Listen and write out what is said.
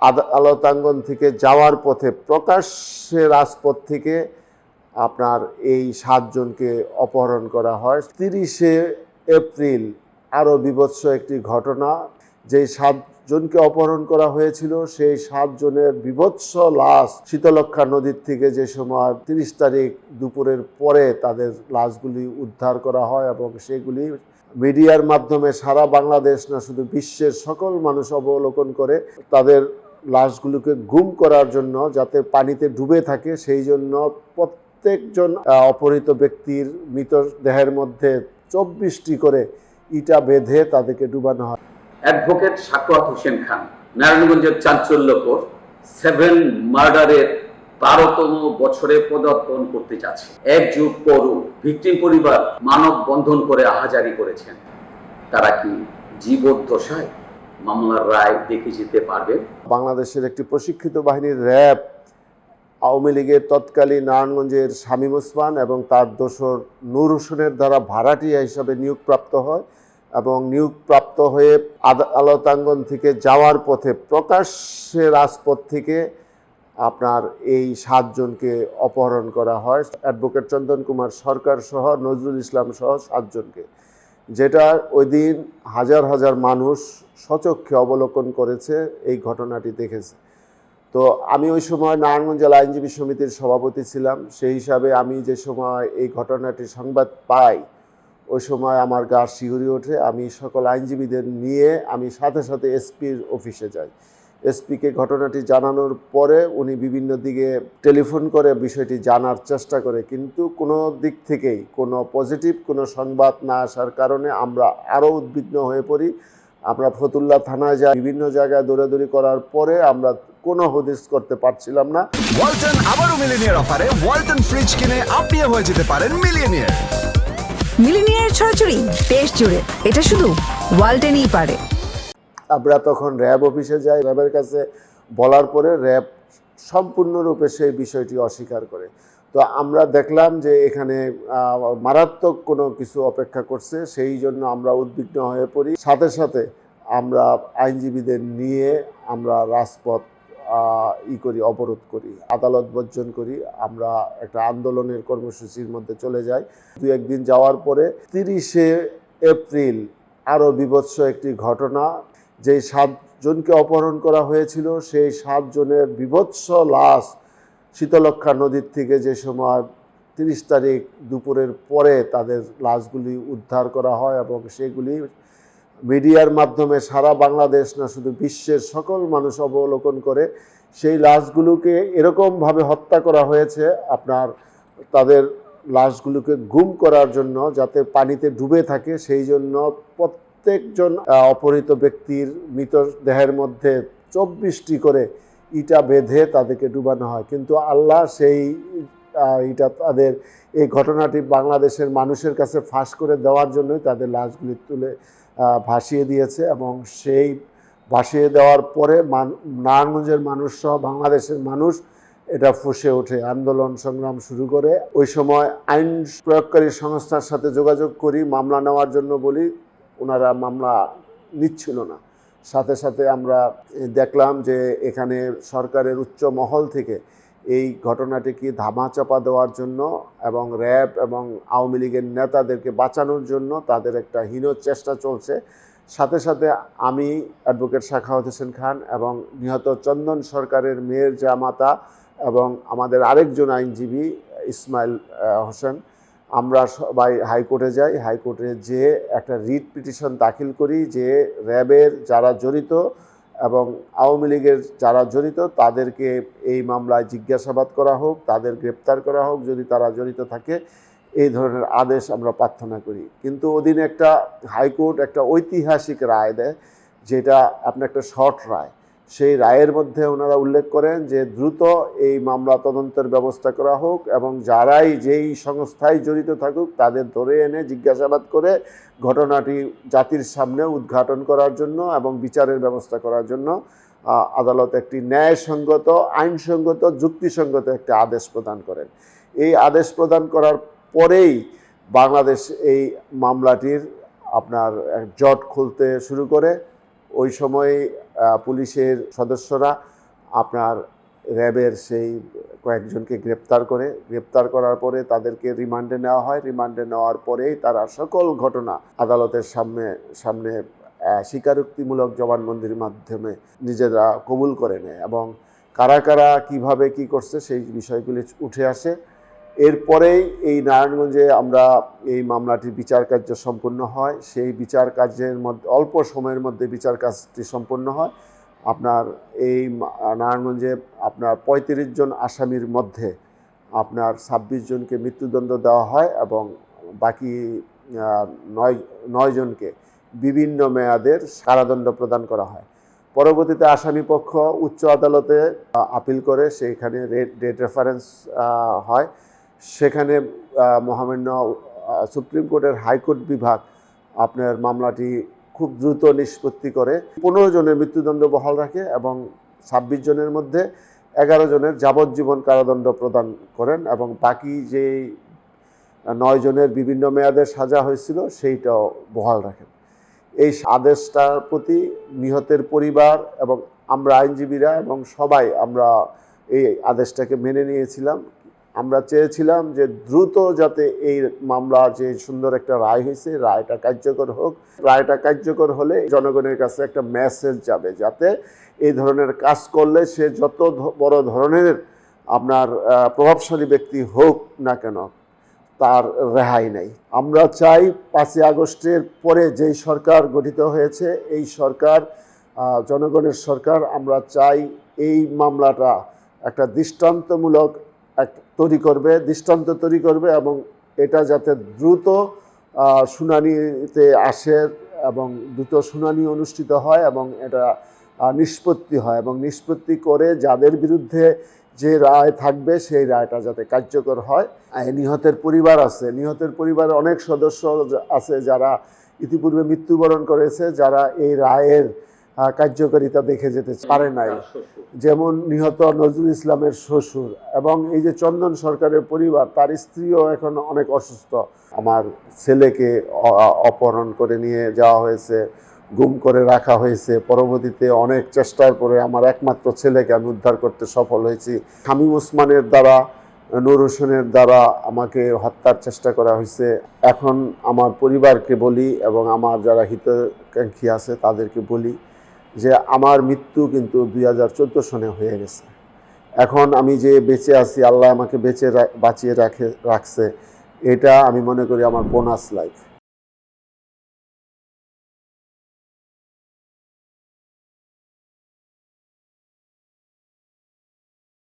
আদালতাঙ্গন থেকে যাওয়ার পথে প্রকাশ্যে রাজপথ থেকে আপনার এই সাতজনকে অপহরণ করা হয়। তিরিশে এপ্রিল আরও বিভৎস একটি ঘটনা, যেই সাতজনকে অপহরণ করা হয়েছিল, সেই সাতজনের বিভৎস লাশ শীতলক্ষা নদীর থেকে যে সময় তিরিশ তারিখ দুপুরের পরে তাদের লাশগুলি উদ্ধার করা হয় এবং সেগুলি মিডিয়ার মাধ্যমে সারা বাংলাদেশ না, শুধু বিশ্বের সকল মানুষ অবলোকন করে, তাদের লাশগুলোকে গুম করার জন্য যাতে পানিতে ডুবে থাকে, সেই জন্য প্রত্যেকজন অপহৃত ব্যক্তির মৃতদেহের মধ্যে চব্বিশটি করে ইটা বেঁধে তাদেরকে ডুবানো হয়। অ্যাডভোকেট সাকোয়াত হোসেন খান, নারায়ণগঞ্জের চাঞ্চল্যকর সেভেন মার্ডারের বারোতম বছরে পদার্পণ করতে যাচ্ছে। এক যুগ পরও ভিকটিম পরিবার মানব বন্ধন করে আহাজারি করেছেন। তারা কি জীবদ্দশায় মামলার রায় দেখে যেতে পারবেন বাংলাদেশের একটি প্রশিক্ষিত বাহিনীর র্যাব আওয়ামী লীগের তৎকালীন নারায়ণগঞ্জের শামীম ওসমান এবং তার দোসর নূর হোসেনের দ্বারা ভাড়াটিয়া হিসাবে নিয়োগপ্রাপ্ত হয় এবং নিয়োগপ্রাপ্ত হয়ে আদালতাঙ্গন থেকে যাওয়ার পথে প্রকাশ্যে রাজপথ থেকে আপনার এই সাতজনকে অপহরণ করা হয়। অ্যাডভোকেট চন্দন কুমার সরকার সহ নজরুল ইসলাম সহ সাতজনকে। যেটা ওই দিন হাজার হাজার মানুষ সচক্ষে অবলোকন করেছে, এই ঘটনাটি দেখেছে। তো আমি ওই সময় নারায়ণগঞ্জ জেলা আইনজীবী সমিতির সভাপতি ছিলাম। সেই হিসাবে আমি যে সময় এই ঘটনাটি সংবাদ পাই, ওই সময় আমার গা শিহরি ওঠে। আমি সকল আইনজীবীদের নিয়ে আমি সাথে সাথে এসপির অফিসে যাই। এসপিকে ঘটনাটি জানানোর পরে উনি বিভিন্ন দিকে টেলিফোন করে বিষয়টি জানার চেষ্টা করে। কিন্তু কোনো দিক থেকেই কোনো পজিটিভ কোনো সংবাদ না আসার কারণে আমরা আরও উদ্বিগ্ন হয়ে পড়ি। আমরা ফতুল্লা থানায় যাই বিভিন্ন জায়গায় দৌড়াদৌড়ি করার পরে আমরা কোনো হদিস করতে পারছিলাম না। ওয়ালটন আবারও মিলিনিয়ার অফারে ওয়ালটন ফ্রিজ কিনে আপনিও হয়ে যেতে পারেন মিলিয়নিয়ার মিলিনিয়ার ছড়াছড়ি দেশ জুড়ে। এটা শুধু ওয়ালটেনই পারে। আমরা তখন র্যাব অফিসে যাই, র্যাবের কাছে বলার পরে র্যাব সম্পূর্ণরূপে সেই বিষয়টি অস্বীকার করে। তো আমরা দেখলাম যে এখানে মারাত্মক কোনো কিছু অপেক্ষা করছে, সেই জন্য আমরা উদ্বিগ্ন হয়ে পড়ি। সাথে সাথে আমরা আইনজীবীদের নিয়ে আমরা রাজপথ ই করি, অবরোধ করি, আদালত বর্জন করি, আমরা একটা আন্দোলনের কর্মসূচির মধ্যে চলে যাই। দু একদিন যাওয়ার পরে তিরিশে এপ্রিল আরও বিভৎস একটি ঘটনা যেই সাতজনকে অপহরণ করা হয়েছিল, সেই সাতজনের বিভৎস লাশ শীতলক্ষা নদীর থেকে যে সময় তিরিশ তারিখ দুপুরের পরে তাদের লাশগুলি উদ্ধার করা হয় এবং সেগুলি মিডিয়ার মাধ্যমে সারা বাংলাদেশ না শুধু বিশ্বের সকল মানুষ অবলোকন করে, সেই লাশগুলোকে এরকমভাবে হত্যা করা হয়েছে। আপনার তাদের লাশগুলোকে গুম করার জন্য যাতে পানিতে ডুবে থাকে, সেই জন্য প্রত্যেকজন অপহৃত ব্যক্তির মৃতদেহের মধ্যে চব্বিশটি করে ইটা বেঁধে তাদেরকে ডুবানো হয়। কিন্তু আল্লাহ সেই ইটা তাদের এই ঘটনাটি বাংলাদেশের মানুষের কাছে ফাঁস করে দেওয়ার জন্যই তাদের লাশগুলি তুলে ভাসিয়ে দিয়েছে এবং সেই ভাসিয়ে দেওয়ার পরে নারায়ণগঞ্জের মানুষ সহ বাংলাদেশের মানুষ এটা ফুসে ওঠে, আন্দোলন সংগ্রাম শুরু করে। ওই সময় আইন প্রয়োগকারী সংস্থার সাথে যোগাযোগ করি, মামলা নেওয়ার জন্য বলি। ওনারা মামলা নিচ্ছিল না। সাথে সাথে আমরা দেখলাম যে এখানে সরকারের উচ্চ মহল থেকে এই ঘটনাটিকে ধামাচাপা দেওয়ার জন্য এবং র্যাব এবং আওয়ামী লীগের নেতাদেরকে বাঁচানোর জন্য তাদের একটা হীন চেষ্টা চলছে। সাথে সাথে আমি অ্যাডভোকেট শাখাওয়াত হোসেন খান এবং নিহত চন্দন সরকারের মেয়ের জামাতা এবং আমাদের আরেকজন আইনজীবী ইসমাইল হোসেন আমরা সবাই হাইকোর্টে যাই, হাইকোর্টে যে একটা রিট পিটিশন দাখিল করি যে র্যাবের যারা জড়িত এবং আওয়ামী লীগের যারা জড়িত, তাদেরকে এই মামলায় জিজ্ঞাসাবাদ করা হোক, তাদের গ্রেপ্তার করা হোক, যদি তারা জড়িত থাকে, এই ধরনের আদেশ আমরা প্রার্থনা করি। কিন্তু ওদিন একটা হাইকোর্ট একটা ঐতিহাসিক রায় দেয়, যেটা আপনার একটা শর্ট রায়। সেই রায়ের মধ্যে ওনারা উল্লেখ করেন যে দ্রুত এই মামলা তদন্তের ব্যবস্থা করা হোক এবং যারাই যেই সংস্থায় জড়িত থাকুক তাদের ধরে এনে জিজ্ঞাসাবাদ করে ঘটনাটি জাতির সামনে উদ্ঘাটন করার জন্য এবং বিচারের ব্যবস্থা করার জন্য আদালত একটি ন্যায়সঙ্গত, আইনসঙ্গত, যুক্তিসঙ্গত একটি আদেশ প্রদান করেন। এই আদেশ প্রদান করার পরেই বাংলাদেশ এই মামলাটির আপনার জট খুলতে শুরু করে। ওই সময় পুলিশের সদস্যরা আপনার র্যাবের সেই কয়েকজনকে গ্রেপ্তার করে, গ্রেপ্তার করার পরে তাদেরকে রিমান্ডে নেওয়া হয়। রিমান্ডে নেওয়ার পরেই তারা সকল ঘটনা আদালতের সামনে সামনে স্বীকারোক্তিমূলক জবানবন্দির মাধ্যমে নিজেরা কবুল করে নেয় এবং কারা কারা কীভাবে কি করছে সেই বিষয়গুলি উঠে আসে। এরপরেই এই নারায়ণগঞ্জে আমরা এই মামলাটির বিচার কার্য সম্পূর্ণ হয়। সেই বিচার কার্যের মধ্যে, অল্প সময়ের মধ্যে বিচার কাজটি সম্পন্ন হয়। আপনার এই নারায়ণগঞ্জে আপনার পঁয়ত্রিশ জন আসামির মধ্যে আপনার ছাব্বিশ জনকে মৃত্যুদণ্ড দেওয়া হয় এবং বাকি নয় নয় জনকে বিভিন্ন মেয়াদের সারাদণ্ড প্রদান করা হয়। পরবর্তীতে আসামি পক্ষ উচ্চ আদালতে আপিল করে সেইখানে রেড ডেট রেফারেন্স হয়। সেখানে মহামান্য সুপ্রিম কোর্টের হাইকোর্ট বিভাগ আপনার মামলাটি খুব দ্রুত নিষ্পত্তি করে। পনেরো জনের মৃত্যুদণ্ড বহাল রাখে এবং ছাব্বিশ জনের মধ্যে এগারো জনের যাবজ্জীবন কারাদণ্ড প্রদান করেন এবং বাকি যে নয় জনের বিভিন্ন মেয়াদের সাজা হয়েছিল সেইটাও বহাল রাখেন। এই আদেশটার প্রতি নিহতের পরিবার এবং আমরা আইনজীবীরা এবং সবাই আমরা এই আদেশটাকে মেনে নিয়েছিলাম। আমরা চেয়েছিলাম যে দ্রুত যাতে এই মামলা যে সুন্দর একটা রায় হয়েছে, রায়টা কার্যকর হোক। রায়টা কার্যকর হলে জনগণের কাছে একটা মেসেজ যাবে যাতে এই ধরনের কাজ করলে সে যত বড় ধরনের আপনার প্রভাবশালী ব্যক্তি হোক না কেন, তার রেহাই নেই। আমরা চাই পাঁচই আগস্টের পরে যেই সরকার গঠিত হয়েছে, এই সরকার জনগণের সরকার, আমরা চাই এই মামলাটা একটা দৃষ্টান্তমূলক এক তৈরি করবে, দৃষ্টান্ত তৈরি করবে এবং এটা যাতে দ্রুত শুনানিতে আসে এবং দ্রুত শুনানি অনুষ্ঠিত হয় এবং এটা নিষ্পত্তি হয় এবং নিষ্পত্তি করে যাদের বিরুদ্ধে যে রায় থাকবে সেই রায়টা যাতে কার্যকর হয়। নিহতের পরিবার আছে, নিহতের পরিবারে অনেক সদস্য আছে যারা ইতিপূর্বে মৃত্যুবরণ করেছে, যারা এই রায়ের কার্যকারিতা দেখে যেতে পারে নাই। যেমন নিহত নজরুল ইসলামের শ্বশুর এবং এই যে চন্দন সরকারের পরিবার তার স্ত্রীও এখন অনেক অসুস্থ। আমার ছেলেকে অপহরণ করে নিয়ে যাওয়া হয়েছে গুম করে রাখা হয়েছে। পরবর্তীতে অনেক চেষ্টার পরে আমার একমাত্র ছেলেকে আমি উদ্ধার করতে সফল হয়েছি। শামীম ওসমানের দ্বারা নূর হোসেনের দ্বারা আমাকে হত্যার চেষ্টা করা হয়েছে। এখন আমার পরিবারকে বলি এবং আমার যারা হিতাকাঙ্ক্ষী আছে তাদেরকে বলি। যে আমার মৃত্যু কিন্তু দুই হাজার চোদ্দ সনে হয়ে গেছে। এখন আমি যে বেঁচে আছি, আল্লাহ আমাকে বেঁচে বাঁচিয়ে রাখে, রাখছে, এটা আমি মনে করি আমার বোনাস লাইফ